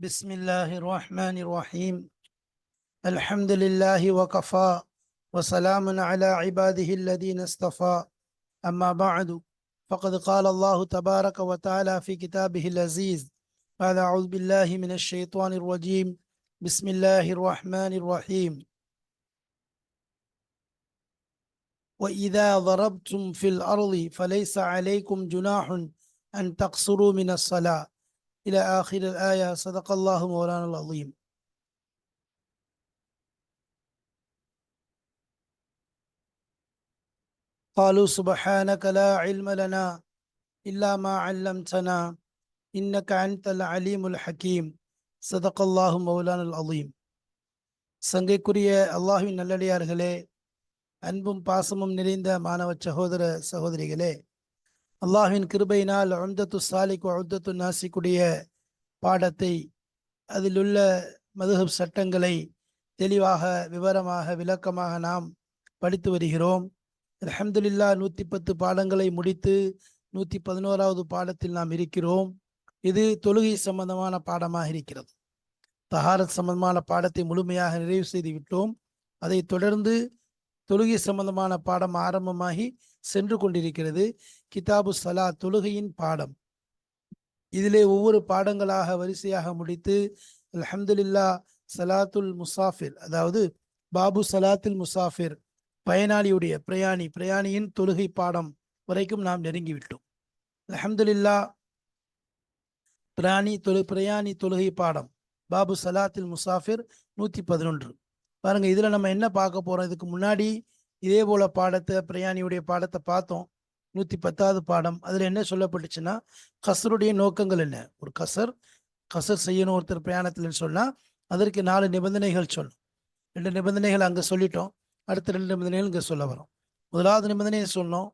بسم الله الرحمن الرحيم. الحمد لله وكفى وسلام على عباده الذين اصطفى. أما بعد فقد قال الله تبارك وتعالى في كتابه العزيز بعد أعوذ بالله من الشيطان الرجيم. بسم الله الرحمن الرحيم. وإذا ضربتم في الأرض فليس عليكم جناح أن تقصروا من الصلاة. إلى آخر الآية صدق الله مولانا العظيم قالوا سبحانك لا علم لنا إلا ما علمتنا إنك أنت العليم الحكيم صدق الله مولانا العظيم சங்கைக்குரிய அல்லாஹ்வின் நல்லடியார்களே அன்பும் பாசமும் நிறைந்த மாணவ சகோதர சகோதரிகளே அல்லாஹின் கிருபையினால் அம்தத்து சாலிக் அம்தத்து நாசிக்குடைய பாடத்தை அதிலுள்ள மதுஹப் சட்டங்களை தெளிவாக விவரமாக விளக்கமாக நாம் படித்து வருகிறோம். அலமதுல்லா நூற்றி பத்து பாடங்களை முடித்து நூற்றி பதினோராவது பாடத்தில் நாம் இருக்கிறோம். இது தொழுகை சம்பந்தமான பாடமாக இருக்கிறது. தஹாரத் சம்பந்தமான பாடத்தை முழுமையாக நிறைவு செய்து விட்டோம். அதைத் தொடர்ந்து தொழுகை சம்பந்தமான பாடம் ஆரம்பமாகி சென்று கொண்டிருக்கிறது. கிதாபு சலா தொழுகையின் பாடம். இதிலே ஒவ்வொரு பாடங்களாக வரிசையாக முடித்து அலமதுல்லா சலாத்துல் முசாஃபிர் அதாவது பாபு சலாத்துல் முசாஃபிர் பயனாளியுடைய பிரயாணி பிரயாணியின் தொழுகை பாடம் வரைக்கும் நாம் நெருங்கிவிட்டோம். அலமதுல்லா பிராணி தொழு பிரயாணி தொழுகை பாடம் பாபு சலாத்தில் முசாஃபிர் நூற்றி பதினொன்று. பாருங்க இதுல நம்ம என்ன பார்க்க போறோம்? இதுக்கு முன்னாடி இதே போல பாடத்தை பிரயாணியுடைய பாடத்தை பார்த்தோம். நூத்தி பத்தாவது பாடம். அதுல என்ன சொல்லப்பட்டுச்சுன்னா கசருடைய நோக்கங்கள் என்ன? ஒரு கசர் கசர் செய்யணும் ஒருத்தர் பிரயாணத்தில் சொன்னா அதற்கு நாலு நிபந்தனைகள் சொல்லணும் ரெண்டு நிபந்தனைகள் அங்க சொல்லிட்டோம். அடுத்த ரெண்டு நிபந்தனைகள் இங்க சொல்ல வரும். முதலாவது நிபந்தனையை சொன்னோம்.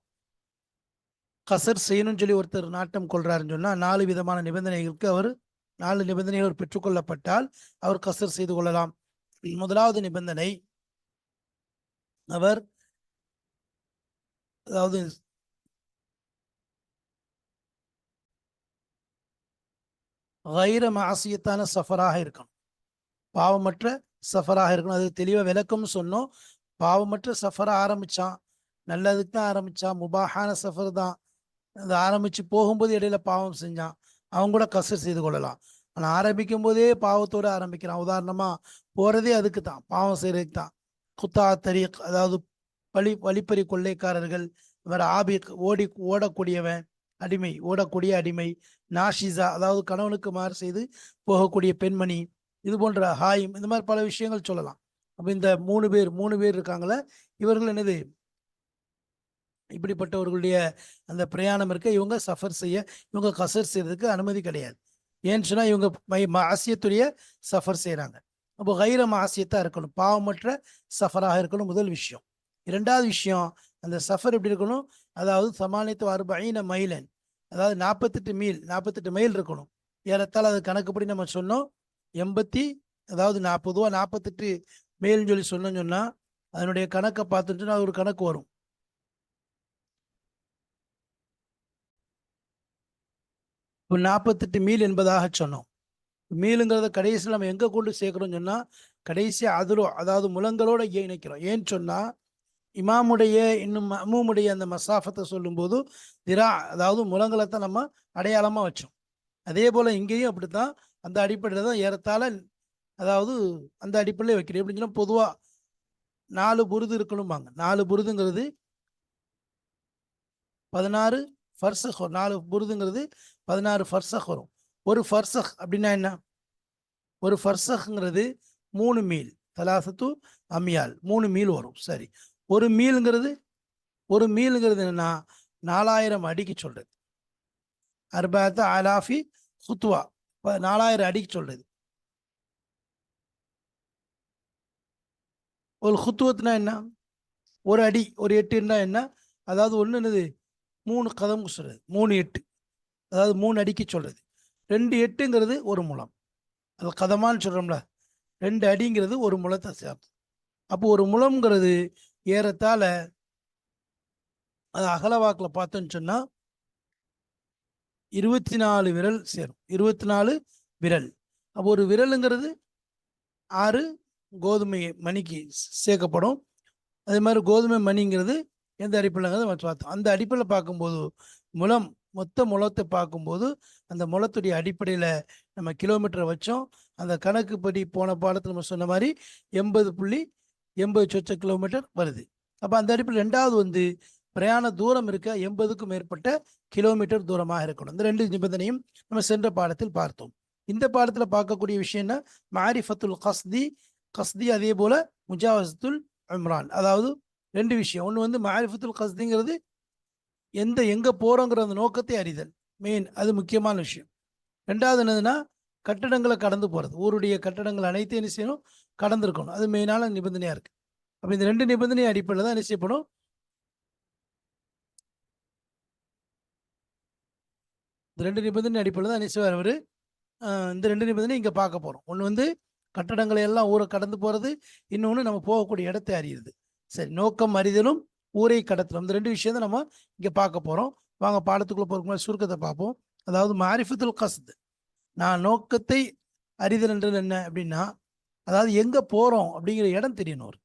கசர் செய்யணும்னு சொல்லி ஒருத்தர் நாட்டம் கொள்றாருன்னு சொன்னா நாலு விதமான நிபந்தனைகளுக்கு அவர் நாலு நிபந்தனைகள் பெற்றுக்கொள்ளப்பட்டால் அவர் கசர் செய்து கொள்ளலாம். முதலாவது நிபந்தனை அவர் அதாவது கைர மாசியத்தான சஃபராக இருக்கணும். பாவமற்ற சஃபராக இருக்கணும். அது தெளிவாக விளக்கம்னு சொன்னோம். பாவமற்ற சஃபரை ஆரம்பிச்சான். நல்லதுக்கு தான் ஆரம்பிச்சான். முபாஹான சஃபர் தான். அது ஆரம்பித்து போகும்போது இடையில பாவம் செஞ்சான். அவங்க கூட கசர் செய்து கொள்ளலாம். ஆனால் ஆரம்பிக்கும் போதே பாவத்தோடு ஆரம்பிக்கிறான். உதாரணமாக போகிறதே அதுக்கு தான். பாவம் செய்கிறதுக்கு தான். குத்தா தரீக் அதாவது வழி வழிப்பறி கொள்ளைக்காரர்கள். வேறு ஆபி ஓடி ஓடக்கூடியவன். அடிமை ஓடக்கூடிய அடிமை. நாஷிசா அதாவது கணவனுக்கு மாறு செய்து போகக்கூடிய பெண்மணி இது போன்ற ஹாயும் இந்த மாதிரி பல விஷயங்கள் சொல்லலாம். அப்ப இந்த மூணு பேர் மூணு பேர் இருக்காங்களே இவர்கள் என்னது? இப்படிப்பட்டவர்களுடைய அந்த பிரயாணம் இருக்க இவங்க சஃபர் செய்ய இவங்க கசர் செய்யறதுக்கு அனுமதி கிடையாது. ஏன்னு சொன்னா இவங்க மை மாசியத்துடைய சஃபர் செய்யறாங்க அப்போ கைரம் ஆசியத்தாக இருக்கணும். பாவமற்ற சஃபராக இருக்கணும் முதல் விஷயம். இரண்டாவது விஷயம் அந்த சஃபர் எப்படி இருக்கணும்? அதாவது சமாளித்து அறுபைன மைலன். அதாவது நாற்பத்தெட்டு மீல் நாற்பத்தெட்டு மைல் இருக்கணும். ஏறத்தால் அது கணக்குப்படி நம்ம சொன்னோம். எண்பத்தி அதாவது நான் பொதுவாக நாற்பத்தெட்டு மைல்னு சொல்லி சொன்னோம்னு சொன்னால் அதனுடைய கணக்கை பார்த்துட்டு அது ஒரு கணக்கு வரும். இப்போ நாற்பத்தெட்டு மீல் என்பதாக சொன்னோம். மீலுங்கிறத கடைசியில் நம்ம எங்கே கொண்டு சேர்க்குறோம்னு சொன்னால் கடைசி அதிலோ அதாவது முழங்களோட இணைக்கிறோம்? ஏன்னு சொன்னால் இமாமுடைய இன்னும் அம்முடைய அந்த மசாஃபத்தை சொல்லும்போது திரா அதாவது முழங்கலத்தை தான் நம்ம அடையாளமாக வச்சோம். அதே போல் இங்கேயும் அப்படி தான் அந்த அடிப்படையில் தான் ஏறத்தாழ அதாவது அந்த அடிப்படையில் வைக்கிறேன். எப்படின்னு சொன்னால் பொதுவாக நாலு புருது இருக்கணும்பாங்க. நாலு புருதுங்கிறது பதினாறு ஃபர்சக் வரும் நாலு புருதுங்கிறது பதினாறு ஃபர்சக் வரும் ஒரு ஃபர்சக் அப்படின்னா என்ன? ஒரு ஃபர்சக்ங்கிறது மூணு மீல் தலாசத்து அம்மியால் மூணு மீல் வரும். சரி. ஒரு மீலுங்கிறது ஒரு மீலுங்கிறது என்னன்னா நாலாயிரம் அடிக்கு சொல்றது. அர்பாத்த அலாஃபி குத்துவா நாலாயிரம் அடிக்கு சொல்றது. ஒரு குத்துவத்துனா என்ன? ஒரு அடி ஒரு எட்டுன்னா என்ன? அதாவது ஒன்று என்னது? மூணு கதம் சொல்றது. மூணு எட்டு. அதாவது மூணு அடிக்கு சொல்றது. ரெண்டு எட்டுங்கிறது ஒரு முளம் அது கதமான்னு சொல்றோம்ல. ரெண்டு அடிங்கிறது ஒரு முளத்தை சேர்த்து அப்போ ஒரு முளம்ங்கிறது ஏறத்தாழ அது அகலவாக்கில் பார்த்தோன்னு சொன்னா இருபத்தி நாலு விரல் சேரும். இருபத்தி நாலு விரல். அப்போ ஒரு விரலுங்கிறது ஆறு கோதுமை மணிக்கு சேர்க்கப்படும். அதே மாதிரி கோதுமை மணிங்கிறது எந்த அடிப்படைங்கிறத பார்த்தோம். அந்த அடிப்படையில் பார்க்கும்போது முலம் மொத்த முளத்தை பார்க்கும்போது அந்த முளத்துடைய அடிப்படையில் நம்ம கிலோமீட்டரை வச்சோம். அந்த கணக்குப்படி போன பாடத்தில் நம்ம சொன்ன மாதிரி எண்பது புள்ளி எண்பது சொச்ச கிலோமீட்டர் வருது. அப்போ அந்த அடிப்பில் ரெண்டாவது வந்து பிரயாண தூரம் இருக்க எண்பதுக்கும் மேற்பட்ட கிலோமீட்டர் தூரமாக இருக்கணும். இந்த ரெண்டு நிபந்தனையும் நம்ம சென்ற பாடத்தில் பார்த்தோம். இந்த பாடத்தில் பார்க்கக்கூடிய விஷயம்னா மாரி மாரிஃபத்துல் கஸ்தி கஸ்தி அதே போல் முஜாவசத்துல் இம்ரான் அதாவது ரெண்டு விஷயம். ஒன்று வந்து மாரிஃபத்துல் கஸ்திங்கிறது எந்த எங்கே போகிறோங்கிற அந்த நோக்கத்தை அறிதல். மெயின் அது முக்கியமான விஷயம். ரெண்டாவது என்னதுன்னா கட்டடங்களை கடந்து போகிறது ஊருடைய கட்டடங்கள் அனைத்தையும் என்ன செய்யணும்? கடந்திருக்கணும். அது மெயினான நிபந்தனையாக இருக்குது அப்போ இந்த ரெண்டு நிபந்தனை அடிப்படையில் தான் என்ன செய்யப்படும்? இந்த ரெண்டு நிபந்தனை அடிப்படையில் தான் என்ன செய்வார் அவர்? இந்த ரெண்டு நிபந்தனை இங்கே பார்க்க போகிறோம் ஒன்று வந்து கட்டடங்களை எல்லாம் ஊரை கடந்து போகிறது இன்னொன்று நம்ம போகக்கூடிய இடத்தை அறியுது சரி நோக்கம் அறிதலும் ஊரை கடத்தலும். இந்த ரெண்டு விஷயம் தான் நம்ம இங்கே பார்க்க போகிறோம் வாங்க பாடத்துக்குள்ளே போகிறதுக்கு முன்னாடி சுருக்கத்தை பார்ப்போம். அதாவது மாரிஃபத்துல் கஸ்து. நான் நோக்கத்தை அறிதல் என்றது என்ன அப்படின்னா அதாவது எங்கே போகிறோம் அப்படிங்கிற இடம் தெரியணும் அவருக்கு.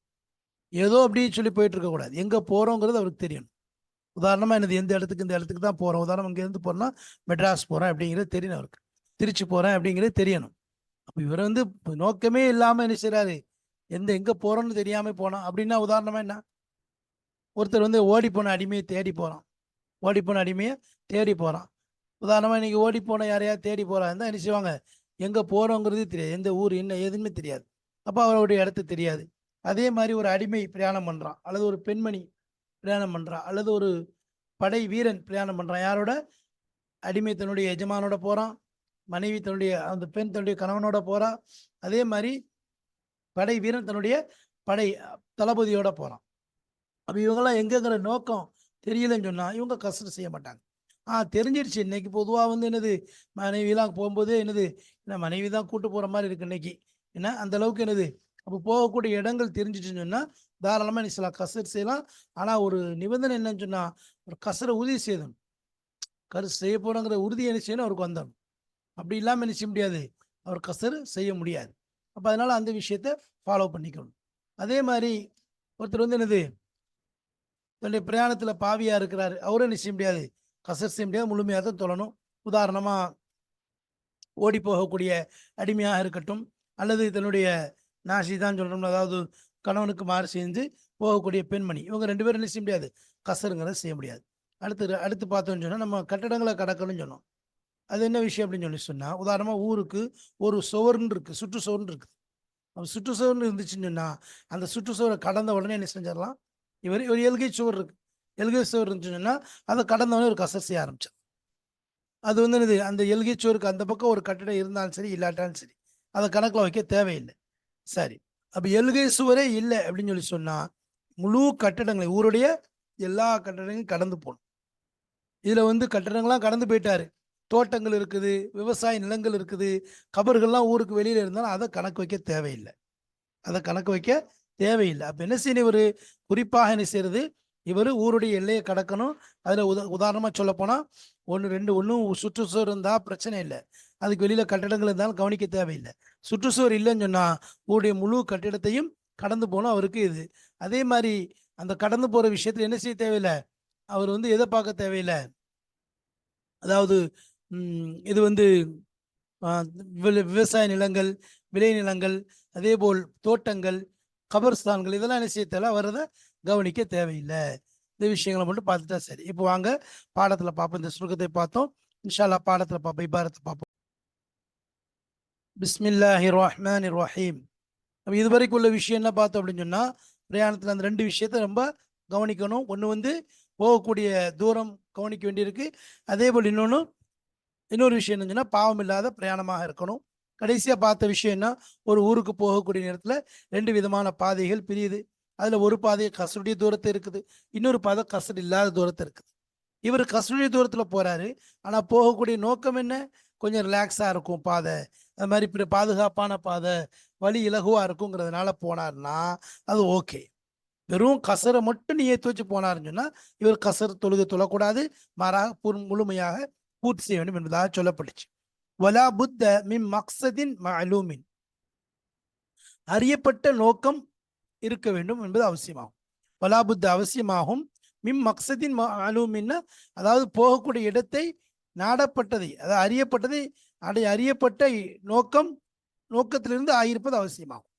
ஏதோ அப்படின்னு சொல்லி போயிட்டு இருக்கக்கூடாது எங்கே போகிறோங்கிறது அவருக்கு தெரியணும் உதாரணமாக என்னது எந்த இடத்துக்கு இந்த இடத்துக்கு தான் போகிறோம் உதாரணம் இங்கேருந்து போகிறோம்னா மெட்ராஸ் போகிறேன் அப்படிங்கிறது தெரியணும் அவருக்கு. திருச்சி போகிறேன் அப்படிங்கிறது தெரியணும். அப்போ இவர் வந்து நோக்கமே இல்லாமல் என்ன செய்கிறாரு எந்த எங்கே போகிறோன்னு தெரியாமல் போனோம் அப்படின்னா உதாரணமாக என்ன? ஒருத்தர் வந்து ஓடி போன அடிமையை தேடி போகிறான் ஓடி போன அடிமையை தேடி போகிறான் உதாரணமாக இன்னைக்கு ஓடி போன யாரையாவது தேடி போகிறான் என்ன செய்வாங்க? எங்கே போகிறோங்கிறது தெரியாது. எந்த ஊர் என்ன ஏதுன்னு தெரியாது. அப்போ அவருடைய இடத்து தெரியாது. அதே மாதிரி ஒரு அடிமை பிரயாணம் பண்ணுறான் அல்லது ஒரு பெண்மணி பிரயாணம் பண்ணுறான் அல்லது ஒரு படை வீரன் பிரயாணம் பண்ணுறான் யாரோட? அடிமை தன்னுடைய எஜமானோட போகிறான் மனைவி தன்னுடைய அந்த பெண் தன்னுடைய கணவனோட போகிறான் அதே மாதிரி படை வீரன் தன்னுடைய படை தளபதியோட போகிறான் அப்போ இவங்கெல்லாம் எங்கங்கிற நோக்கம் தெரியலன்னு சொன்னால் இவங்க கஷ்டம் செய்ய மாட்டாங்க. ஆ தெரிஞ்சிருச்சு. இன்னைக்கு பொதுவாக வந்து என்னது மனைவிலாம் போகும்போது என்னது என்ன மனைவி தான் கூட்டு போகிற மாதிரி இருக்குது இன்னைக்கு. என்ன? அந்த அளவுக்கு என்னது? அப்போ போகக்கூடிய இடங்கள் தெரிஞ்சிச்சுன்னு சொன்னா தாராளமா நீ சில கசர் செய்யலாம். ஆனா ஒரு நிபந்தனை என்னன்னு சொன்னா ஒரு கசரை உறுதி செய்யணும் கரு செய்ய போறோங்கிற உறுதி என்ன செய்யணும்? அவருக்கு வந்தணும் அப்படி இல்லாமல் என்ன செய்ய முடியாது? அவர் கசர் செய்ய முடியாது. அப்போ அதனால அந்த விஷயத்த ஃபாலோ பண்ணிக்கணும். அதே மாதிரி ஒருத்தர் வந்து என்னது? தன்னுடைய பிரயாணத்தில் பாவியா இருக்கிறாரு. அவரும் என்ன செய்ய முடியாது? கசர் செய்ய முடியாது. முழுமையாக தான் தொழணும். உதாரணமாக ஓடி போகக்கூடிய அடிமையாக இருக்கட்டும். அல்லது தன்னுடைய நாசி தான் சொல்கிறோம் அதாவது கணவனுக்கு மாறு செஞ்சு போகக்கூடிய பெண்மணி. இவங்க ரெண்டு பேரும் என்ன செய்ய முடியாது? கசருங்கிறத செய்ய முடியாது. அடுத்து அடுத்து பார்த்தோம்னு சொன்னால் நம்ம கட்டடங்களை கடக்கணும்னு சொன்னோம். அது என்ன விஷயம் அப்படின்னு சொல்லி சொன்னால் உதாரணமாக ஊருக்கு ஒரு சுவர்ன்னு இருக்குது சுற்றுச்சுவர்னு இருக்குது அப்போ சுற்றுச்சுவர்னு இருந்துச்சுன்னு சொன்னால் அந்த சுற்றுச்சுவரை கடந்த உடனே என்ன செஞ்சிடலாம்? இவர் ஒரு எல்கை சுவர் இருக்குது எல்கை சுவர் இருந்துச்சுன்னு சொன்னால் அதை கடந்த உடனே ஒரு கசர் செய்ய ஆரம்பிச்சார் அது வந்து என்னது? அந்த எல்கை சுவருக்கு அந்த பக்கம் ஒரு கட்டிடம் இருந்தாலும் சரி இல்லாட்டாலும் சரி. அதை கணக்கில் வைக்க தேவையில்லை. சரி. அப்போ எழுகை சுவரே இல்லை அப்படின்னு சொல்லி சொன்னால் முழு கட்டடங்களை ஊருடைய எல்லா கட்டடங்களையும் கடந்து போகணும். இதில் வந்து கட்டடங்கள்லாம் கடந்து போயிட்டாரு. தோட்டங்கள் இருக்குது விவசாய நிலங்கள் இருக்குது கபர்கள்லாம் ஊருக்கு வெளியில் இருந்தாலும் அதை கணக்கு வைக்க தேவையில்லை. அதை கணக்கு வைக்க தேவையில்லை. அப்போ என்ன செய்யணும் இவர்? குறிப்பாக என்ன செய்யறது? இவர் ஊருடைய எல்லையை கடக்கணும். அதில் உத உதாரணமாக சொல்லப்போனால் ஒன்று ரெண்டு ஒன்றும் சுற்றுச்சுவர் இருந்தால் பிரச்சனை இல்லை. அதுக்கு வெளியில் கட்டடங்கள் இருந்தாலும் கவனிக்க தேவையில்லை. சுற்றுச்சுவர் இல்லைன்னு சொன்னால் ஊருடைய முழு கட்டிடத்தையும் கடந்து போகணும் அவருக்கு இது. அதே மாதிரி அந்த கடந்து போகிற விஷயத்தில் என்ன செய்ய தேவையில்லை? அவர் வந்து எதை பார்க்க தேவையில்லை? அதாவது இது வந்து வி- விவசாய நிலங்கள் விளை நிலங்கள் அதே போல் தோட்டங்கள் கபர்ஸ்தான்கள் இதெல்லாம் என்ன செய்ய வர்றதை கவனிக்க தேவையில்லை. இந்த விஷயங்களை மட்டும் பார்த்துட்டா சரி. இப்போ வாங்க பாடத்தில் பார்ப்போம். இந்த சுருக்கத்தை பார்த்தோம். இன்ஷால்லா பாடத்தில் பார்ப்போம் இபாரத்தை பார்ப்போம். பிஸ்மில்லாஹி ரஹ்மான் ரஹீம் நம்ம இதுவரைக்கும் உள்ள விஷயம் என்ன பார்த்தோம் அப்படின்னு சொன்னால் பிரயாணத்தில் அந்த ரெண்டு விஷயத்த ரொம்ப கவனிக்கணும். ஒன்று வந்து போகக்கூடிய தூரம் கவனிக்க வேண்டியிருக்கு. அதே போல் இன்னொன்று இன்னொரு விஷயம் என்னச்சுன்னா பாவம் இல்லாத பிரயாணமாக இருக்கணும். கடைசியாக பார்த்த விஷயம்னா ஒரு ஊருக்கு போகக்கூடிய நேரத்தில் ரெண்டு விதமான பாதைகள் பிரியுது. அதில் ஒரு பாதை கசருடைய தூரத்தை இருக்குது. இன்னொரு பாதை கசடு இல்லாத தூரத்தை இருக்குது. இவர் கசருடைய தூரத்தில் போகிறாரு ஆனால் போகக்கூடிய நோக்கம் என்ன? கொஞ்சம் ரிலாக்ஸாக இருக்கும் பாதை. அது மாதிரி பிற பாதுகாப்பான பாதை வழி இலகுவாக இருக்குங்கிறதுனால போனார்னா அது ஓகே. வெறும் கசரை மட்டும் நீ ஏற்றி வச்சு போனாருன்னு சொன்னால் இவர் கசர் தொழுது தொழக்கூடாது. மாறாக முழுமையாக பூர்த்தி செய்ய வேண்டும் என்பதாக சொல்லப்பட்டுச்சு. வலா புத்த மிம் மக்சதின் மலூமின் அறியப்பட்ட நோக்கம் இருக்க வேண்டும் என்பது அவசியமாகும். வலா புத்த அவசியமாகும். மிம் மக்சதின் மஅலூமின்னா அதாவது போகக்கூடிய இடத்தை நாடப்பட்டதை அதாவது அறியப்பட்டதை அடை அறியப்பட்ட நோக்கம் நோக்கத்திலிருந்து ஆகியிருப்பது அவசியமாகும்.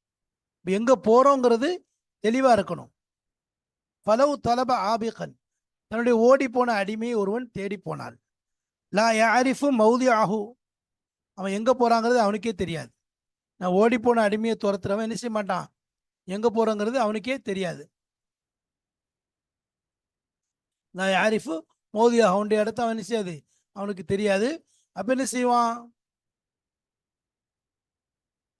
இப்போ எங்கே போகிறோங்கிறது தெளிவாக இருக்கணும். பலவு தலப ஆபிகன். தன்னுடைய ஓடி போன அடிமையை ஒருவன் தேடி போனாள் லா யாரிஃபு மௌதி ஆஹு அவன் எங்கே போகிறாங்கிறது அவனுக்கே தெரியாது. நான் ஓடிப்போன அடிமையை துரத்துறவன் என்ன செய்ய மாட்டான்? எங்கே போகிறோங்கிறது அவனுக்கே தெரியாது. நான் யாரிஃபு மோதி அவனுடைய இடத்த அவன் என்ன செய்யாது? அவனுக்கு தெரியாது. அப்ப என்ன செய்வான்?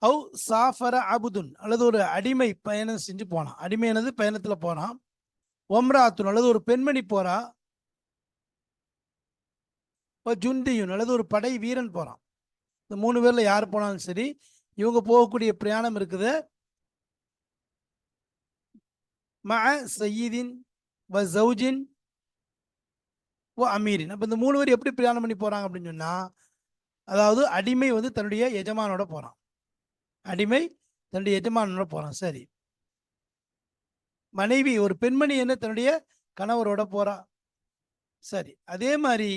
அவு சாஃபர அபுதுன் அல்லது ஒரு அடிமை பயணம் செஞ்சு போனான். அடிமையானது பயணத்தில் போனான் ஒம்ராத்துன் அல்லது ஒரு பெண்மணி போறா. இப்போ ஜுந்தியுன் அல்லது ஒரு படை வீரன் போறான். இந்த மூணு பேர்ல யார் போனாலும் சரி இவங்க போகக்கூடிய பிரயாணம் இருக்குது. ம சயீதின் வ ஜவுஜின் ஓ அமீரின். அப்போ இந்த மூணு பேர் எப்படி பிரயாணம் பண்ணி போறாங்க அப்படின்னு சொன்னா அதாவது அடிமை வந்து தன்னுடைய எஜமானோட போறான். அடிமை தன்னுடைய எஜமானோட போறான். சரி. மனைவி ஒரு பெண்மணி என்ன தன்னுடைய கணவரோட போறா. சரி. அதே மாதிரி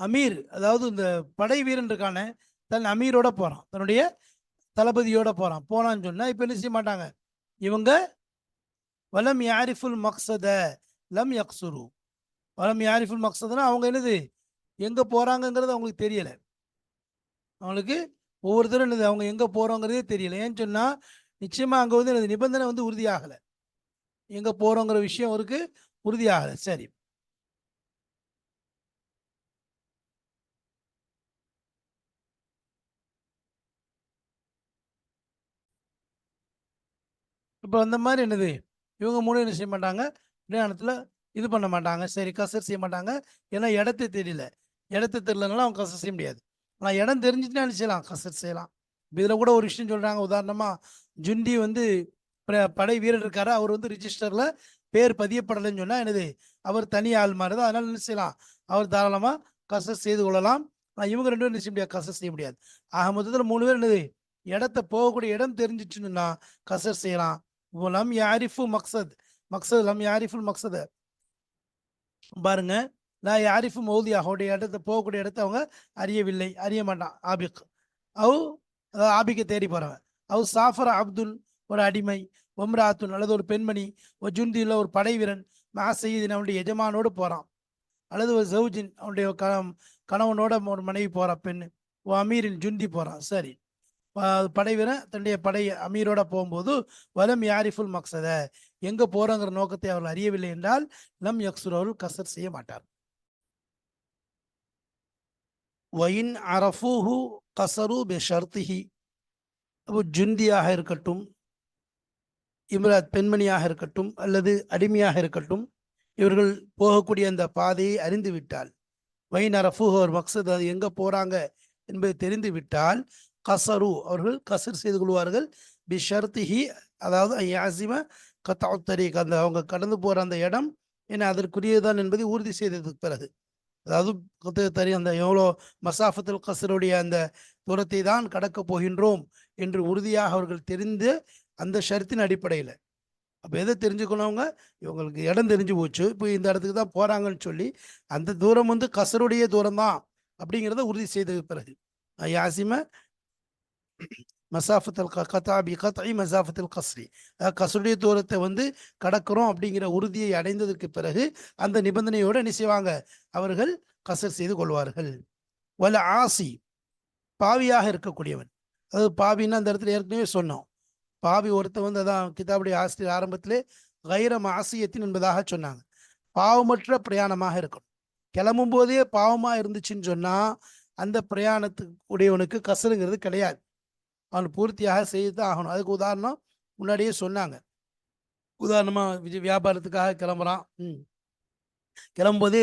அமீர் அதாவது இந்த படை வீரன் இருக்கான தன் அமீரோட போகிறான் தன்னுடைய தளபதியோட போகிறான் போனான்னு சொன்னால் இப்போ என்ன செய்ய மாட்டாங்க? இவங்க வலம் யாரிஃபுல் மக்சத லம் யக்சுரு வலம் யாரிஃபுல் மக்சதுன்னா அவங்க என்னது? எங்கே போகிறாங்கங்கிறது அவங்களுக்கு தெரியலை. அவங்களுக்கு ஒவ்வொருத்தரும் என்னது? அவங்க எங்கே போகிறோங்கிறதே தெரியல. ஏன்னு சொன்னால் நிச்சயமாக அங்கே வந்து எனது நிபந்தனை வந்து உறுதியாகலை. எங்கே போகிறோங்கிற விஷயம் அவருக்கு உறுதியாகலை. சரி. இப்போ அந்த மாதிரி என்னது? இவங்க மூணு என்ன செய்ய மாட்டாங்க? பிரயாணத்தில் இது பண்ண மாட்டாங்க. சரி கசர் செய்ய மாட்டாங்க. ஏன்னா இடத்தை தெரியல. இடத்தை தெரியலனால அவங்க கசர் செய்ய முடியாது. ஆனால் இடம் தெரிஞ்சுட்டுனா என்ன செய்யலாம்? கசர் செய்யலாம். இதில் கூட ஒரு விஷயம் சொல்கிறாங்க உதாரணமாக ஜுண்டி வந்து படை வீரர் இருக்காரு. அவர் வந்து ரிஜிஸ்டரில் பேர் பதியப்படலைன்னு சொன்னால் என்னது? அவர் தனி ஆள் மாதிரி தான் அதனால் என்ன செய்யலாம்? அவர் தாராளமாக கசர் செய்து கொள்ளலாம். ஆனால் இவங்க ரெண்டு பேரும் என்ன செய்ய முடியாது? கசர் செய்ய முடியாது. ஆக மொத்தத்தில் மூணு பேர் என்னது? இடத்த போகக்கூடிய இடம் தெரிஞ்சிச்சுன்னா கசர் செய்யலாம். லம் யாரிஃபு மக்சத் மக்சத் லம் யாரிஃபுல் மக்சத பாருங்க. நான் யாரிஃபு மௌதி அவருடைய இடத்த போகக்கூடிய இடத்த அவங்க அறியவில்லை. அறிய மாட்டான். ஆபிக். அவு அதாவது ஆபிக்கை தேடி போறவன். அவு சாஃபர் அப்துல் ஒரு அடிமை. ஒம்ராத்துன் அல்லது ஒரு பெண்மணி. ஒரு ஜுந்தியில் ஒரு படை வீரன். மா செய்தின் அவனுடைய எஜமானோடு போறான். அல்லது ஒரு ஜவுஜின் அவனுடைய கண- கணவனோட ஒரு மனைவி போகிறான் பெண்ணு. ஓ அமீரின் ஜுந்தி போறான் சரி. படை வீரன் தன்னுடைய படை அமீரோட போகும்போது வலம் யாரிஃபுல் மக்சத? எங்க போறோங்கிற நோக்கத்தை அவர் அறியவில்லை என்றால் லம் யக்சுர் அவர்கள் கசர் செய்ய மாட்டார். வயின் அரஃபூஹு கசரு பெஷர்த்திஹி. அப்போ ஜுந்தியாக இருக்கட்டும் இம்ராத் பெண்மணியாக இருக்கட்டும் அல்லது அடிமையாக இருக்கட்டும் இவர்கள் போகக்கூடிய அந்த பாதையை அறிந்து விட்டால் வைன் அரஃபூஹு ஒரு மக்சத் அது எங்கே போகிறாங்க என்பது தெரிந்து விட்டால் கசரு. அவர்கள் கசர் செய்து கொள்வார்கள். பி ஷர்த்திஹி அதாவது ஐயாசிம கத்தாத்தரீக் அந்த அவங்க கடந்து போகிற அந்த இடம் என்ன அதற்குரியதுதான் என்பதை உறுதி செய்ததுக்கு பிறகு. அதாவது கத்தரி அந்த எவ்வளோ மசாஃபத்துல் கசருடைய அந்த தூரத்தை தான் கடக்கப் போகின்றோம் என்று உறுதியாக அவர்கள் தெரிந்து அந்த ஷரத்தின் அடிப்படையில். அப்போ எதை தெரிஞ்சுக்கணவங்க இவங்களுக்கு இடம் தெரிஞ்சு போச்சு. இப்போ இந்த இடத்துக்கு தான் போகிறாங்கன்னு சொல்லி அந்த தூரம் வந்து கசருடைய தூரம் தான் அப்படிங்கிறத உறுதி செய்த பிறகு. யாசிம மசாஃபத்தல் கதாபி கத்தாயி மசாஃபத்தில் கஸ்ரி அதாவது கசருடைய தூரத்தை வந்து கடக்கிறோம் அப்படிங்கிற உறுதியை அடைந்ததற்கு பிறகு அந்த நிபந்தனையோடு என்ன செய்வாங்க? அவர்கள் கசர் செய்து கொள்வார்கள். வல ஆசி பாவியாக இருக்கக்கூடியவன். அதாவது பாவின்னா அந்த இடத்துல ஏற்கனவே சொன்னோம். பாவி ஒருத்தன் வந்து அதான் கிதாபுடைய ஆசிரியர் ஆரம்பத்திலே கைரம் ஆசியத்தின் என்பதாக சொன்னாங்க. பாவமற்ற பிரயாணமாக இருக்கணும். கிளம்பும் போதே பாவமாக இருந்துச்சுன்னு சொன்னால் அந்த பிரயாணத்துக்கு உடையவனுக்கு கசருங்கிறது கிடையாது. அவன் பூர்த்தியாக செய்து தான் ஆகணும். அதுக்கு உதாரணம் முன்னாடியே சொன்னாங்க. உதாரணமாக விஜய் வியாபாரத்துக்காக கிளம்புறான். ம். கிளம்பும்போதே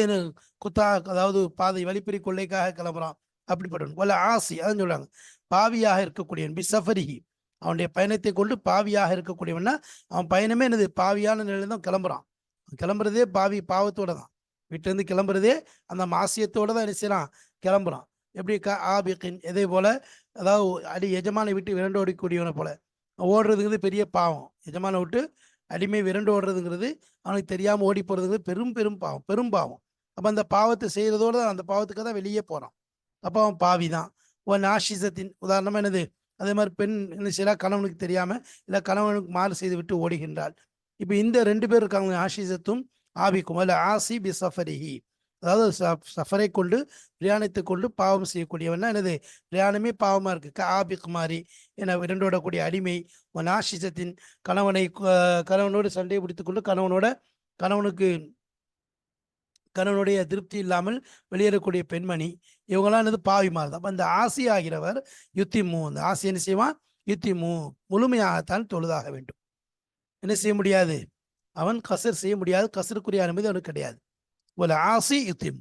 குத்தா அதாவது பாதை வழிப்பறி கொள்ளைக்காக கிளம்புறான். அப்படிப்பட்டவன். வல்ல ஆசி அதான் சொல்கிறாங்க பாவியாக இருக்கக்கூடியவன் பி சஃபரிஹி. அவனுடைய பயணத்தை கொண்டு பாவியாக இருக்கக்கூடியவன்னா அவன் பயணமே என்னது? பாவியான நிலையில தான் கிளம்புறான். கிளம்புறதே பாவி பாவத்தோட தான். வீட்டிலேருந்து கிளம்புறதே அந்த மாசியத்தோட தான் என்ன செய்யறான் கிளம்புறான். எப்படி க ஆபிகின் இதே போல் அதாவது அடி எஜமானை விட்டு விரண்டு ஓடிக்கூடியவனை போல். ஓடுறதுங்கிறது பெரிய பாவம். எஜமானை விட்டு அடிமை விரண்டு ஓடுறதுங்கிறது அவனுக்கு தெரியாமல் ஓடி போகிறதுங்கிறது பெரும் பெரும் பாவம் பெரும் பாவம். அப்போ அந்த பாவத்தை செய்கிறதோடு தான் அந்த பாவத்துக்கு தான் வெளியே போகிறான் அப்போ அவன் பாவி தான். ஓ நாஷிசத்தின் உதாரணமாக என்னது? அதே மாதிரி பெண் என்ன செய்யலாம் கணவனுக்கு தெரியாமல் இல்லை கணவனுக்கு மாறு செய்து விட்டு ஓடுகின்றாள். இப்போ இந்த ரெண்டு பேர் இருக்காங்க ஆஷிசத்தும் ஆபிக்கும். அல்ல ஆசி பி சஃபரிஹி. அதாவது சஃபரை கொண்டு பிரயாணித்து கொண்டு பாவம் செய்யக்கூடியவன்னா எனது பிரயாணமே பாவமாக இருக்குது ஆபி குமாரி என இரண்டோடக்கூடிய அடிமை நாஷிசத்தின் கணவனை கணவனோடு சண்டையை பிடித்துக்கொண்டு கணவனோட கணவனுக்கு கணவனுடைய திருப்தி இல்லாமல் வெளியேறக்கூடிய பெண்மணி இவங்களாம் என்னது பாவிமார் தான். அந்த இந்த ஆசி ஆகிறவர் யுத்தி மூ அந்த ஆசி என்ன செய்வான்? யுத்தி மூ முழுமையாகத்தான் தொழுதாக வேண்டும். என்ன செய்ய முடியாது? அவன் கசர் செய்ய முடியாது. கசருக்குரிய அனுமதி அவனுக்கு கிடையாது. ஒரு ஆசி யுத்திம்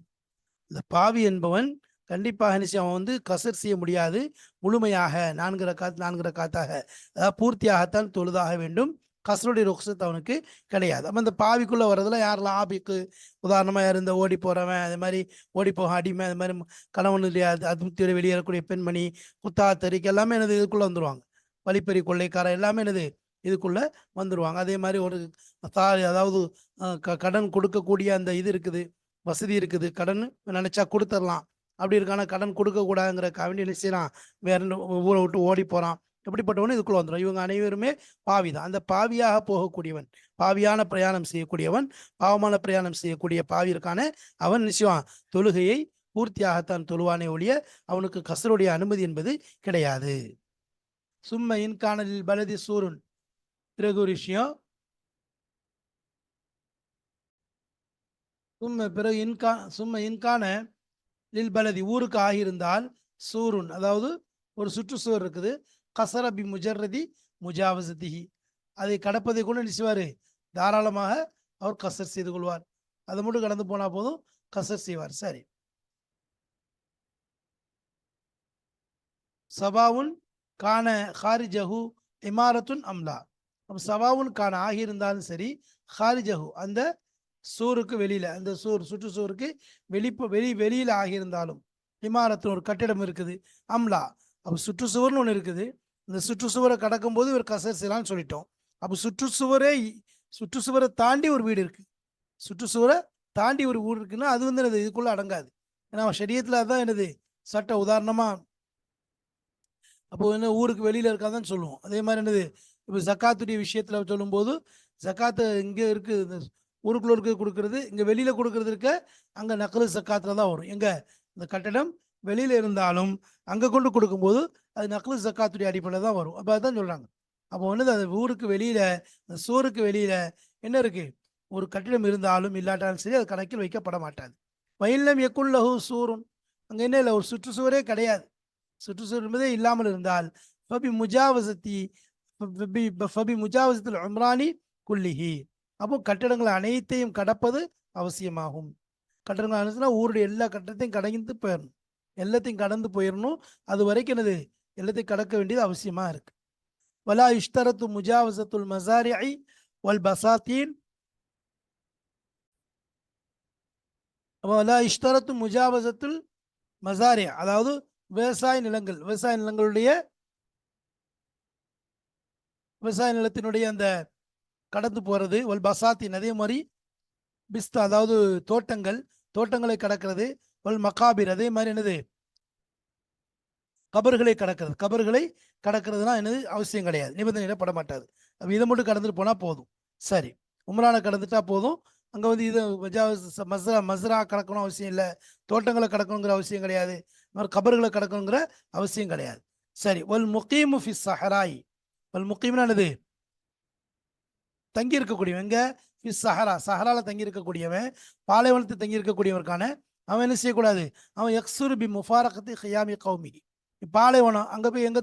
இந்த பாவி என்பவன் கண்டிப்பாக என்ன அவன் வந்து கசர் செய்ய முடியாது. முழுமையாக நான்கு ரக்காத் நான்கு ரக்காத்தாக அதாவது பூர்த்தியாகத்தான் தொழுதாக வேண்டும். கசருடைய ருக்சத் அவனுக்கு கிடையாது. அப்போ இந்த பாவிக்குள்ளே வர்றதுல யாரெல்லாம் ஆபிக்கு? உதாரணமாக இருந்த ஓடி போகிறவன் அது மாதிரி ஓடி போக அடிமை அது மாதிரி கணவனுடைய அது அதிருப்தியோட வெளியேறக்கூடிய பெண்மணி குத்தா தறிக்கு எல்லாமே எனது இதுக்குள்ளே வந்துடுவாங்க வழிப்பறி கொள்ளைக்காரன் எல்லாமே என்னது? இதுக்குள்ள வந்துடுவாங்க அதே மாதிரி ஒரு தா- அதாவது க- கடன் கொடுக்கக்கூடிய அந்த இது இருக்குது வசதி இருக்குது. கடன் நினைச்சா கொடுத்துடலாம் அப்படி இருக்கான கடன் கொடுக்கக்கூடாதுங்கிற கவனி செய்யலாம் வேற ஊரை விட்டு ஓடி போகிறான் எப்படிப்பட்டவனு இதுக்குள்ள வந்துடும் இவங்க அனைவருமே பாவி தான். அந்த பாவியாக போகக்கூடியவன் பாவியான பிரயாணம் செய்யக்கூடியவன் பாவமான பிரயாணம் செய்யக்கூடிய பாவி இருக்கான அவன் நிச்சயம் தொழுகையை பூர்த்தியாகத்தான் தொழுவானே ஒழிய அவனுக்கு கசருடைய அனுமதி என்பது கிடையாது. சும்ம இன்கானலில் பலதி சூருன். பிறகு ஒரு விஷயம் சும்ம பிறகு இன்கா சும்ம இன்கான லில் பலதி ஊருக்கு ஆகியிருந்தால் சூருன் அதாவது ஒரு சுற்றுச்சுவர் இருக்குது. கசரபி முஜர்ரதி முஜாவசதிஹி. அதை கடப்பதை கூட நினைச்சுவார் தாராளமாக அவர் கசர் செய்து கொள்வார். அதை மட்டும் கடந்து போனால் போதும் கசர் செய்வார். சரி. சபாவுன் கான ஹாரிஜஹு இமாரத்துன் அம்லா. அப்போ சவாவுன் கான ஆகியிருந்தாலும் சரி ஹாரிஜஹு அந்த சூருக்கு வெளியில் அந்த சூர் சுற்றுச்சூருக்கு வெளிப்ப வெளி வெளியில் ஆகியிருந்தாலும். இமாரத்தில் ஒரு கட்டிடம் இருக்குது அம்லா. அப்போ சுற்றுச்சுவர்னு ஒன்று இருக்குது. இந்த சுற்றுச்சுவரை கடக்கும்போது ஒரு கசர் செய்யலாம்னு சொல்லிட்டோம். அப்போ சுற்றுச்சுவரே சுற்றுச்சுவரை தாண்டி ஒரு வீடு இருக்குது சுற்றுச்சுவரை தாண்டி ஒரு ஊர் இருக்குன்னா அது வந்து என்னது? இதுக்குள்ளே அடங்காது. ஏன்னா ஷரியத்தில் அதுதான் எனது சட்ட உதாரணமாக அப்போ என்ன ஊருக்கு வெளியில் இருக்காதான்னு சொல்லுவோம். அதே மாதிரி என்னது? இப்போ ஜக்காத்துடைய விஷயத்தில் சொல்லும்போது ஜக்காத்து இங்கே இருக்குது இந்த ஊருக்குள்ள இருக்க கொடுக்கறது இங்கே வெளியில் கொடுக்கறது இருக்க அங்கே நக்கலு ஜக்காத்தில் தான் வரும். எங்கே? இந்த கட்டடம் வெளியில் இருந்தாலும் அங்கே கொண்டு கொடுக்கும்போது அது நக்கலு ஜக்காத்துடைய அடிப்படையில் தான் வரும். அப்போ அதான் சொல்கிறாங்க அப்போ வந்து அந்த ஊருக்கு வெளியில் அந்த சோருக்கு வெளியில் என்ன இருக்குது ஒரு கட்டிடம் இருந்தாலும் இல்லாட்டாலும் சரி அது கணக்கில் வைக்கப்பட மாட்டாது. வயல்லம் எக்குள்ளஹு சூரும் அங்கே என்ன இல்லை ஒரு சுற்றுச்சுவரே கிடையாது. சுற்றுச்சூழல் என்பதே இல்லாமல் இருந்தால் ஃபபி முஜாவசத்தி முஜாவசத்தில் உம்ரானி குல்லிஹி அப்போ கட்டடங்கள் அனைத்தையும் கடப்பது அவசியமாகும். கட்டடங்கள் அனைத்துனா ஊருடைய எல்லா கட்டிடத்தையும் கடந்து போயிடணும் எல்லாத்தையும் கடந்து போயிடணும் அது வரைக்கும் என்னது? எல்லாத்தையும் கடக்க வேண்டியது அவசியமா இருக்கு. வலா இஷ்தரத்து முஜாவசத்துல் மசாரிஐ வல் பசாத்தீன். வலா இஷ்தரத்து முஜாவசத்துல் மசாரி அதாவது விவசாய நிலங்கள் விவசாய நிலங்களுடைய விவசாய நிலத்தினுடைய அந்த கடந்து போகிறது ஒரு பசாத்தின் அதே மாதிரி பிஸ்தா அதாவது தோட்டங்கள் தோட்டங்களை கடக்கிறது ஒல் மகாபிர் அதே மாதிரி என்னது? கபர்களை கடக்கிறது. கபர்களை கடக்கிறதுனா என்னது? அவசியம் கிடையாது. நிபந்தனையில் பட மாட்டாது. இதை மட்டும் கடந்துட்டு போனால் போதும். சரி. உம்ரானை கடந்துட்டா போதும். அங்கே வந்து இது மஸ்ரா மஸ்ரா கடக்கணும் அவசியம் இல்லை. தோட்டங்களை கடக்கணுங்கிற அவசியம் கிடையாது. இந்த மாதிரி கபர்களை கடக்கணுங்கிற அவசியம் கிடையாது. சரி. ஒல் முகீமு ஃபி சஹராய். வல் முக்கியமானது என்னது தங்கி இருக்கக்கூடியவன் எங்க சஹரா. சஹரால தங்கி இருக்கக்கூடியவன் பாலைவனத்தில் தங்கி இருக்கக்கூடியவருக்கான அவன் என்ன செய்யக்கூடாது? அவன் யக்சுரு பி முஃபாரகத்து ஹியாமி கௌமி. பாலைவனம் அங்க போய் எங்க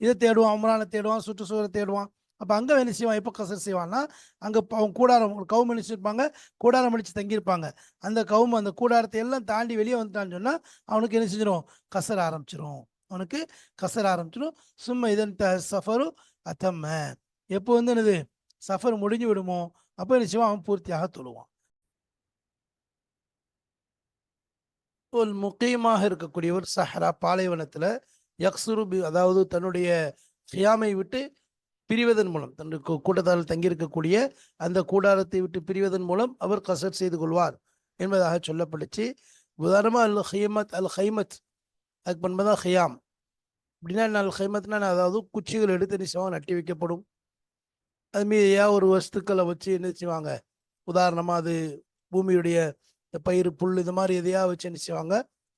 இதை தேடுவான் அமரானை தேடுவான் சுற்றுச்சூழலை தேடுவான். அப்ப அங்க என்ன செய்வான்? எப்போ கசர் செய்வான்னா அங்க அவன் கூடாரம் ஒரு கவும் கூடாரம் அடிச்சு தங்கியிருப்பாங்க. அந்த கவும் அந்த கூடாரத்தை எல்லாம் தாண்டி வெளியே வந்துட்டான்னு சொன்னா அவனுக்கு என்ன செஞ்சிடும் கசர ஆரம்பிச்சிடும் அவனுக்கு கசர ஆரம்பிச்சிடும் சும்மா இதன் த அத்தம்ம எப்போ வந்து என்னது? சஃபர் முடிஞ்சு விடுமோ? அப்போ என்ன செய்வான் அவன் பூர்த்தியாக தொழுவான். ஒரு முக்கியமாக இருக்கக்கூடியவர் சஹரா பாலைவனத்தில் யக்சுரு பி அதாவது தன்னுடைய ஹியாமை விட்டு பிரிவதன் மூலம் தன்னுடைய கூட்டத்தால் தங்கியிருக்கக்கூடிய அந்த கூடாரத்தை விட்டு பிரிவதன் மூலம் அவர் கசர் செய்து கொள்வார் என்பதாக சொல்லப்பட்டுச்சு. உதாரணமாக அல் ஹைமத் அல் ஹைமத் அதுக்கு பண்பதான் ஹியாம். அப்படின்னா நாள் ஹைமத்னா அதாவது குச்சிகள் எடுத்து நிச்சயமாக நட்டி வைக்கப்படும். அது மீதியா ஒரு வஸ்துக்களை வச்சு என்ன செய்வாங்க? உதாரணமாக அது பூமியுடைய இந்த பயிர் புல் இது மாதிரி எதையா வச்சு என்ன செய்வாங்க?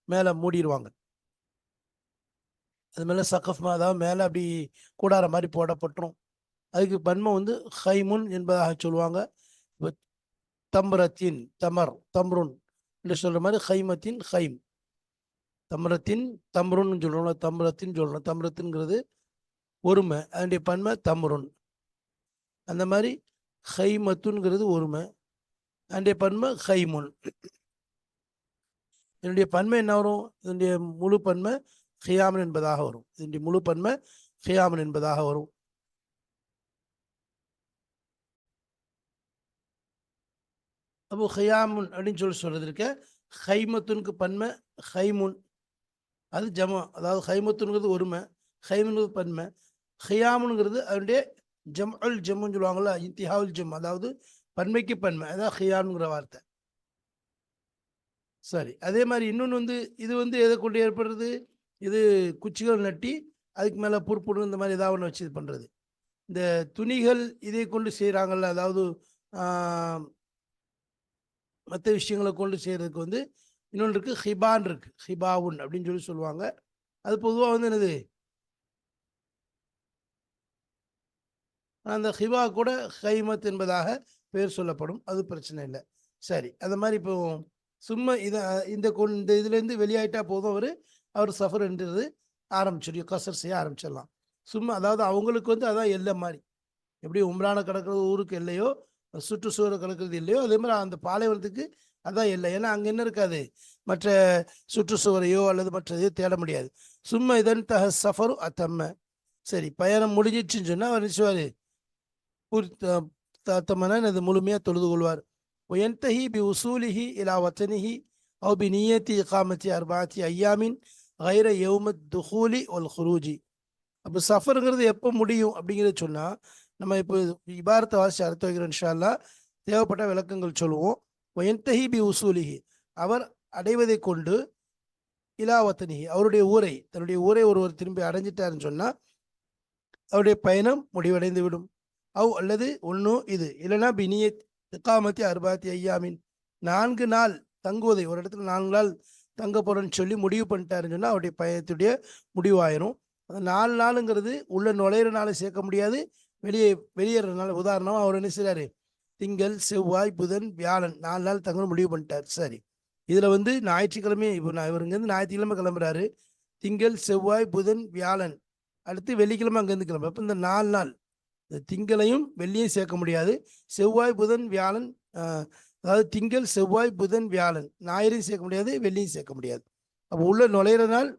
மேலே மூடிடுவாங்க அது மேலே சக்கஃப் அதாவது மேலே அப்படி கூடார மாதிரி போடப்பட்டுரும். அதுக்கு பன்மை வந்து ஹைமுன் என்பதாக சொல்லுவாங்க. தம்ரத்தின் தமர் தம்ருன் என்று சொல்கிற மாதிரி ஹைமத்தின் ஹைம். தம்ரத்தின் தம்ருன்னு சொல்றோம் தம்ரத்தின் சொல்கிறோம் தம்ரத்தின்ங்கிறது ஒருமை அதனுடைய பன்மை தம்ருன். அந்த மாதிரி ஹைமத்துங்கிறது ஒருமை அதனுடைய பன்மை ஹைமுன். இதனுடைய பன்மை என்ன வரும்? இதனுடைய முழு பன்மை ஹியாமன் என்பதாக வரும். இதனுடைய முழு பன்மை ஹியாமன் என்பதாக வரும். அப்போ ஹியாமுன் அப்படின்னு சொல்லி சொல்றது இருக்க ஹைமத்துனுக்கு பன்மை ஹைமுன். அது ஜமா அதாவது ஹைமத்துங்கிறது ஒருமை ஹைமுங்கிறது பன்மை. ஹியாமுங்கிறது அதனுடைய ஜம் அல் ஜம்முன்னு சொல்லுவாங்கல்ல இத்திஹாவுல் ஜம் அதாவது பன்மைக்கு பன்மை. அதான் ஹியாம்ங்கிற வார்த்தை. சரி அதே மாதிரி இன்னொன்று வந்து இது வந்து எதை கொண்டு ஏற்படுறது? இது குச்சிகள் நட்டி அதுக்கு மேலே புற்புடு இந்த மாதிரி ஏதாவது ஒன்று வச்சு இது பண்ணுறது இந்த துணிகள் இதை கொண்டு செய்கிறாங்கல்ல அதாவது மற்ற விஷயங்களை கொண்டு செய்கிறதுக்கு வந்து இன்னொன்று இருக்குது ஹிபான் இருக்கு. ஹிபாவுன் அப்படின்னு சொல்லி சொல்லுவாங்க. அது பொதுவாக வந்து என்னது? அந்த ஹிபா கூட ஹைமத் என்பதாக பெயர் சொல்லப்படும். அது பிரச்சனை இல்லை. சரி அந்த மாதிரி இப்போ சும்மா இதை இந்த கொண் இந்த இதுலேருந்து வெளியாயிட்டா போதும் அவர். அவர் சஃபர் என்றது ஆரம்பிச்சிடும் கசர் செய்ய ஆரம்பிச்சிடலாம். சும்மா அதாவது அவங்களுக்கு வந்து அதான் எல்லை மாதிரி. எப்படி உம்ரான கிடக்கிறது ஊருக்கு இல்லையோ சுற்றுச்சூழல் கிடக்கிறது இல்லையோ அதே மாதிரி அந்த பாலைவனத்துக்கு அதான் இல்லை. ஏன்னா அங்கே என்ன இருக்காது? மற்ற சுற்றுச்சுவரையோ அல்லது மற்றதையோ தேட முடியாது. சும்மா இதன் தக சஃபரும் அத்தம்ம. சரி பயணம் முடிஞ்சிச்சுன்னு சொன்னால் அவர் நினைச்சுவார் தாத்தமனன் அது முழுமையாக தொழுது கொள்வார். ஒயன்தஹி பி உசூலிஹி இலா வச்சனிஹி அவு பி நியத்தி இகாமத்தி அர்பாத்தி ஐயாமின் கைர எவ்மத் துஹூலி ஒல் ஹுரூஜி அப்போ சஃபருங்கிறது எப்போ முடியும் அப்படிங்கிறத சொன்னால் நம்ம இப்போ இபாரத்தை வாசி அர்த்த வைக்கிறோம் இன்ஷால்லா தேவைப்பட்ட விளக்கங்கள் சொல்லுவோம். ஒயன்தஹி பி உசூலிஹி. அவர் அடைவதை கொண்டு இலாவத்தனிஹி. அவருடைய ஊரை தன்னுடைய ஊரை ஒருவர் திரும்பி அடைஞ்சிட்டாருன்னு சொன்னால் அவருடைய பயணம் முடிவடைந்து விடும் அவ் அல்லது ஒன்றும் இது இல்லைன்னா பினிய திக்காமத்தி அறுபாத்தி ஐயாமின். நான்கு நாள் தங்குவதை ஒரு இடத்துல நான்கு நாள் தங்க போறேன்னு சொல்லி முடிவு பண்ணிட்டாருன்னு சொன்னால் அவருடைய பயணத்துடைய முடிவாயிரும். அந்த நாலு நாளுங்கிறது உள்ள நுழையிற நாளை சேர்க்க முடியாது. வெளியே வெளியேற உதாரணமாக அவர் என்ன செய்கிறாரு திங்கள் செவ்வாய் புதன் வியாழன் நாலு நாள் தங்கணும் முடிவு பண்ணிட்டார். சரி. இதுல வந்து ஞாயிற்றுக்கிழமை இப்போ நான் இவர் இங்கேருந்து ஞாயிற்றுக்கிழமை கிளம்புறாரு. திங்கள் செவ்வாய் புதன் வியாழன். அடுத்து வெள்ளிக்கிழமை அங்கேருந்து கிளம்பு அப்போ இந்த நாலு நாள் இந்த திங்களையும் வெள்ளியும் சேர்க்க முடியாது. செவ்வாய் புதன் வியாழன் அதாவது திங்கள் செவ்வாய் புதன் வியாழன். ஞாயிறையும் சேர்க்க முடியாது வெள்ளியும் சேர்க்க முடியாது. அப்போ உள்ள நுழையிற நாள்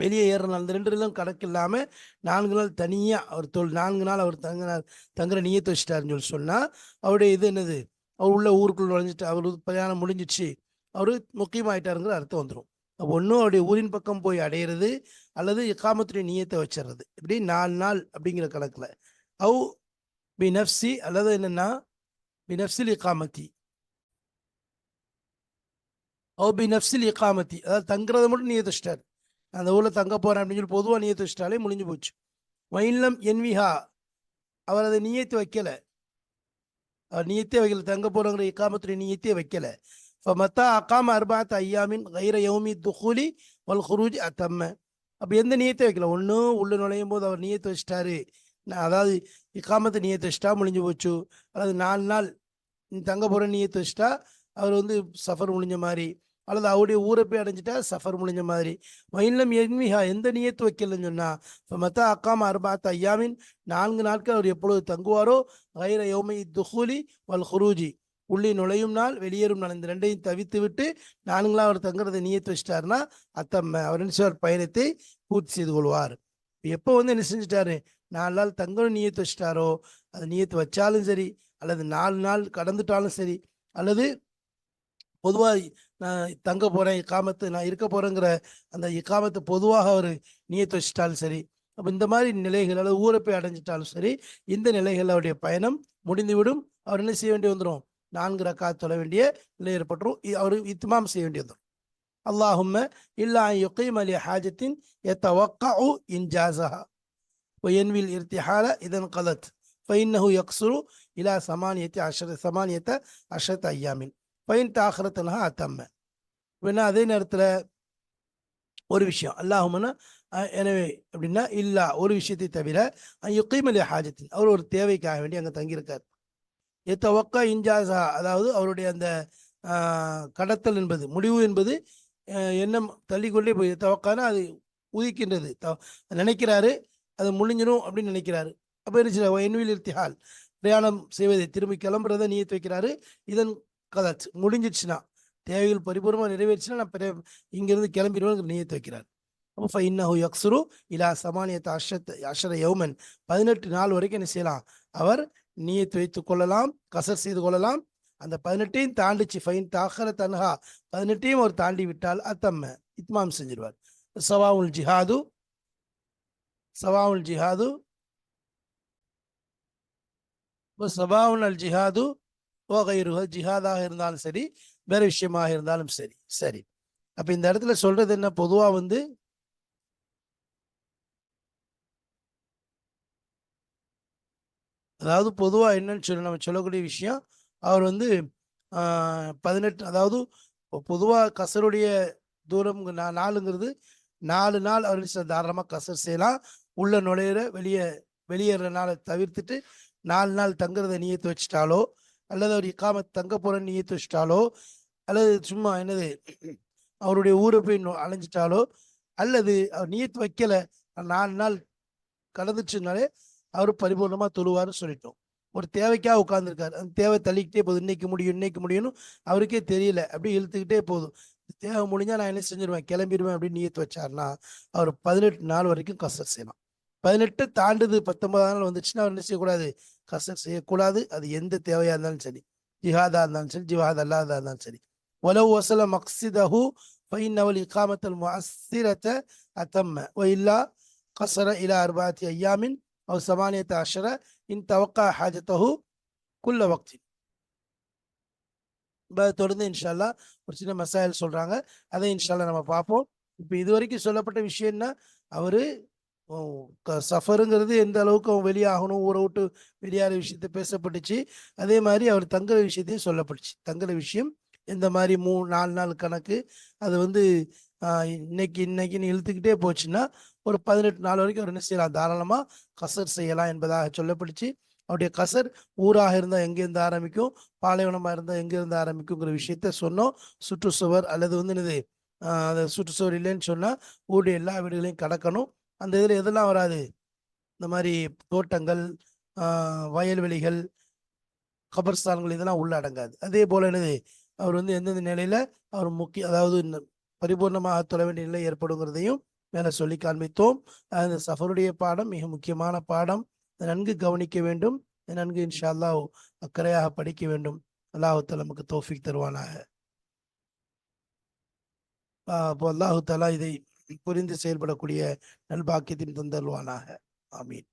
வெளியே ஏறினால் அந்த ரெண்டு நாளும் கணக்கு இல்லாமல் நான்கு நாள் தனியாக அவர் தொல் நான்கு நாள் அவர் தங்கினார் தங்குற நீயத்தை வச்சுட்டாருன்னு சொல்லி சொன்னால் அவருடைய இது என்னது? அவர் உள்ள ஊருக்குள் நுழைஞ்சிட்டு அவர் பிரயாணம் முடிஞ்சிச்சு அவர் முக்கியமாயிட்டாருங்கிற அர்த்தம் வந்துடும் ஒன்றும் அவருடைய ஊரின் பக்கம் போய் அடையிறது அல்லது இக்காமத்துடைய நீயத்தை வச்சிடுறது. இப்படி நாலு நாள் அப்படிங்கிற கணக்கில். அவு பி நப்சி அல்லது என்னென்னா பி நப்சில் இக்காமத்தி. அவு பி நப்சில் இக்காமத்தி. அதாவது தங்குறத மட்டும் நீயத்து வச்சிட்டார். அந்த ஊரில் தங்க போகிறேன் அப்படின்னு சொல்லி பொதுவாக நீயத்து வச்சிட்டாலே முடிஞ்சு போச்சு. வைன்லம் என்விஹா. அவர் அதை நீயத்து வைக்கலை. அவர் நீயத்தே வைக்கல. தங்க போகிறோங்கிற இக்காமத்துடைய நீயத்தே இப்போ மத்தா அக்காம அர்பாத் ஐயாமின் கைர யௌமி துஹூலி வல் குரூஜ் அத்தம்ம. அப்போ எந்த நீயத்தை வைக்கல? ஒன்றும் உள்ளே நுழையும் போது அவர் நீயத்து வச்சிட்டாரு. நான் அதாவது இக்காமத்தை நீயத்து வச்சிட்டா முடிஞ்சு போச்சு. அதாவது நாலு நாள் நீ தங்க போகிற நீயத்து வச்சிட்டா அவர் வந்து சஃபர் முடிஞ்ச மாதிரி. அல்லது அவருடைய ஊரை போய் அடைஞ்சிட்டா சஃபர் முடிஞ்ச மாதிரி. வயலம் என்மிஹா எந்த நியத்து வைக்கலன்னு சொன்னா இப்போ மத்த அக்காம அர்பாத் ஐயாமின் நான்கு நாட்கள் அவர் எப்பொழுது தங்குவாரோ கைர யோமை துஹூலி வல் ஹுரூஜி. உள்ளே நுழையும் நாள் வெளியேறும் நாள் இந்த ரெண்டையும் தவித்து விட்டு நான்குலாம் அவர் தங்குறதை நியத்து வச்சிட்டாருன்னா அத்தம்ம அவர் என்ன பயணத்தை பூர்த்தி செய்து கொள்வார். எப்போ வந்து என்ன செஞ்சிட்டாரு? நாலு நாள் தங்கணும் நியத்து வச்சிட்டாரோ அது நியத்து வச்சாலும் சரி அல்லது நாலு நாள் கடந்துட்டாலும் சரி அல்லது பொதுவாக நான் தங்க போகிறேன் இக்காமத்து நான் இருக்க போகிறேங்கிற அந்த இக்காமத்தை பொதுவாக அவர் நீயத்து வச்சுட்டாலும் சரி அப்போ இந்த மாதிரி நிலைகள் அல்லது ஊரை போய் அடைஞ்சிட்டாலும் சரி இந்த நிலைகள் அவருடைய பயணம் முடிந்துவிடும். அவர் என்ன செய்ய வேண்டி வந்துடும் நான்கு ரக்கா தொழ வேண்டிய நிலை ஏற்பட்டுரும். அவர் இத்மாம் செய்ய வேண்டி வந்துடும் அல்லாஹும்ம இல்லா யுக்கைம் அலி ஹாஜத்தின் எத்த ஒக்கா இன்ஜாசஹா ஒயன்வில் இர்த்திஹால இதன் கலத். ஃபைன்னஹு யக்ஸுரு இலா சமானியத்தை அஷர் சமானியத்தை அஷத் ஐயாமின். பயின் தாகிறதுனா அத்தம்ம. அப்படின்னா அதே நேரத்தில் ஒரு விஷயம். அல்லாஹுமன்னா எனவே அப்படின்னா இல்லா ஒரு விஷயத்தை தவிர யுக்கீமலி ஹாஜத்தின் அவர் ஒரு தேவைக்காக வேண்டி அங்கே தங்கியிருக்கார். எத்தவக்கா இன்ஜாசா அதாவது அவருடைய அந்த கடத்தல் என்பது முடிவு என்பது எண்ணம் தள்ளிக்கொண்டே போய் தவக்கான அது உதிக்கின்றது. த நினைக்கிறாரு அது முடிஞ்சிடும் அப்படின்னு நினைக்கிறாரு. அப்போ என்ன செய்யலாம் என்வில் இர்த்திஹால் பிரயாணம் செய்வதை திரும்பி கிளம்புறதை நீயத்து வைக்கிறாரு. இதன் கதச் முடிஞ்சிச்சுன்னா தேவைகள் பரிபூர்ணமாக நிறைவேறிச்சுன்னா நான் பெரிய இங்கிருந்து கிளம்பிடுவேன் நியத்து வைக்கிறார் அப்போ ஃபைன்னஹு யக்ஸுரு இலா சமானியத் அஷத் அஷர யௌமன் பதினெட்டு நாள் வரைக்கும் என்ன செய்யலாம்? அவர் நியத்து வைத்துக் கொள்ளலாம் கசர் செய்து கொள்ளலாம். அந்த பதினெட்டையும் தாண்டிச்சு. ஃபைன் தாக்கர தன்ஹா பதினெட்டையும் அவர் தாண்டி விட்டால் அத்தம்ம இத்மாம் செஞ்சிருவார். சவாவுல் ஜிஹாது. சவாவுல் ஜிஹாது. சபாவுல் அல் ஜிஹாது. ஓ ஜிஹாதாக இருந்தாலும் சரி வேற விஷயமாக இருந்தாலும் சரி. சரி. அப்ப இந்த இடத்துல சொல்றது என்ன? பொதுவா வந்து அதாவது பொதுவா என்னன்னு சொல்லி நம்ம சொல்லக்கூடிய விஷயம் அவர் வந்து பதினெட்டு அதாவது பொதுவாக பொதுவா கசருடைய தூரம் நா- நாலுங்கிறது நாலு நாள் அவர் என்ன தாராளமா கசர் செய்யலாம். உள்ள நுழையிற வெளியே வெளியேற நாளை தவிர்த்துட்டு நாலு நாள் தங்குறத நீயத்து வச்சிட்டாலோ அல்லது அவர் இக்காம தங்க போற நியத்து வச்சிட்டாலோ அல்லது சும்மா என்னது அவருடைய ஊரை போய் அலைஞ்சிட்டாலோ அல்லது அவர் நியத்து வைக்கல நாலு நாள் கடந்துச்சுனாலே அவர் பரிபூர்ணமா தொழுவார்னு சொல்லிட்டோம். ஒரு தேவைக்காக உட்கார்ந்துருக்காரு. அந்த தேவை தள்ளிக்கிட்டே போகுது. இன்னைக்கு முடியும் இன்னைக்கு முடியும்னு அவருக்கே தெரியல. அப்படி இழுத்துக்கிட்டே போதும் தேவை முடிஞ்சால் நான் என்ன செஞ்சிருவேன் கிளம்பிடுவேன் அப்படின்னு நியத்து வச்சாருன்னா அவர் பதினெட்டு நாள் வரைக்கும் கஷ்டம் செய்யலாம் பதினெட்டு தாண்டுது பத்தொன்பதாம் நாள் வந்துச்சுன்னா அவர் என்ன செய்யக்கூடாது? கசர் செய்யக்கூடாது. அது எந்த தேவையாக இருந்தாலும் சரி. ஜிஹாதா இருந்தாலும் சரி ஜிஹாத் அல்லாதா இருந்தாலும் சரி. உலவு வசல மக்சிதஹு ஃபைன்னவல் இக்காமத்தல் முஅஸ்திரத்தை அத்தம்ம. ஒயில்லா கசர இலா அர்பாத்தி ஐயாமின் அவர் சமானியத்தை அஷர இன் தவக்கா ஹாஜத்தஹு குல்ல வக்தி. தொடர்ந்து இன்ஷால்லா ஒரு சின்ன மசாயல் சொல்கிறாங்க அதை இன்ஷால்லா நம்ம பார்ப்போம். இப்போ இது வரைக்கும் சொல்லப்பட்ட விஷயம் என்ன? அவர் சஃபருங்கிறது எந்த அளவுக்கு அவன் வெளியாகணும் ஊரை விட்டு வெளியாகிற விஷயத்த பேசப்பட்டுச்சு. அதே மாதிரி அவர் தங்குற விஷயத்தையும் சொல்லப்பட்டுச்சு. தங்குற விஷயம் இந்த மாதிரி மூ நாலு நாள் கணக்கு. அது வந்து இன்னைக்கு இன்னைக்குன்னு இழுத்துக்கிட்டே போச்சுன்னா ஒரு பதினெட்டு நாள் வரைக்கும் அவர் என்ன செய்யலாம்? தாராளமாக கசர் செய்யலாம் என்பதாக சொல்லப்பட்டுச்சு. அவருடைய கசர் ஊராக இருந்தால் எங்கேருந்து ஆரம்பிக்கும்? பாலைவனமாக இருந்தால் எங்கேருந்து ஆரம்பிக்குங்கிற விஷயத்த சொன்னோம். சுற்றுச்சுவர் அல்லது வந்து என்னது? அந்த சுற்றுச்சுவர் இல்லைன்னு சொன்னால் ஊருடைய எல்லா வீடுகளையும் கடக்கணும். அந்த இதில் எதெல்லாம் வராது? இந்த மாதிரி தோட்டங்கள் வயல்வெளிகள் கபர்ஸ்தான்கள் இதெல்லாம் உள்ள அடங்காது. அதே போல என்னது? அவர் வந்து எந்தெந்த நிலையில் அவர் முக்கிய அதாவது பரிபூர்ணமாக தொழ வேண்டிய நிலை ஏற்படுங்கிறதையும் மேலே சொல்லி காண்பித்தோம். அந்த சஃபருடைய பாடம் மிக முக்கியமான பாடம். நன்கு கவனிக்க வேண்டும். நன்கு இன்ஷா அல்லாஹ் அக்கறையாக படிக்க வேண்டும். அல்லாஹு நமக்கு தோஃபிக் தருவானாக. அப்போ அல்லாஹு தஆலா இதை புரிந்து செயல்படக்கூடிய நல்பாக்கியத்தின் தந்தல்வானாக ஆமீன்.